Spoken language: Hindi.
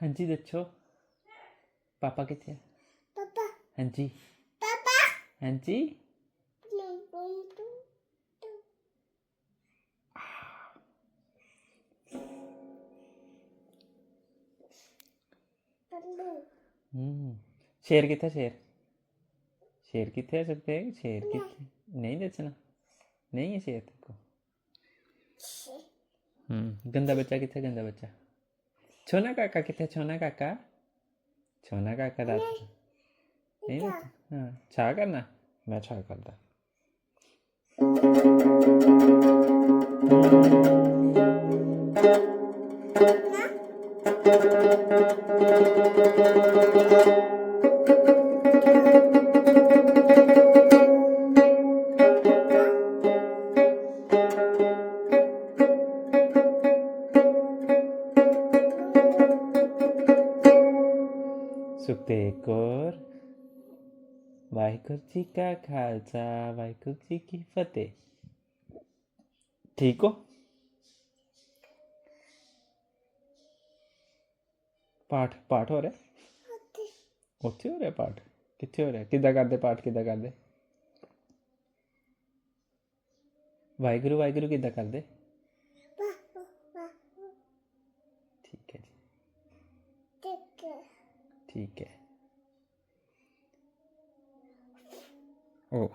हाँ जी दच्छो। पापा कितने पापा। हाँ जी। पापा। हाँ जी। हम्म। शेर कितने शेर? शेर कितने आ सकते शेर कितने? नहीं दसना नहीं है शेर तेरे हम्म गंदा बच्चा कितने गंदा बच्चा? 전화가 아까? 그때 전화가 아까? 전화가 아까? 나 응, 자가 나나 잘 간다 나? सुतेकर वाहगुरु जी का खालसा वाहगुरु जी की फतेह। ठीक हो? पाठ पाठ हो रहा उत्थे हो रहा पाठ? कितने हो रहा किदा करते पाठ किदा करते वाहगुरु वाहगुरु किदा करते ठीक है जी। ठीक आहे. हो.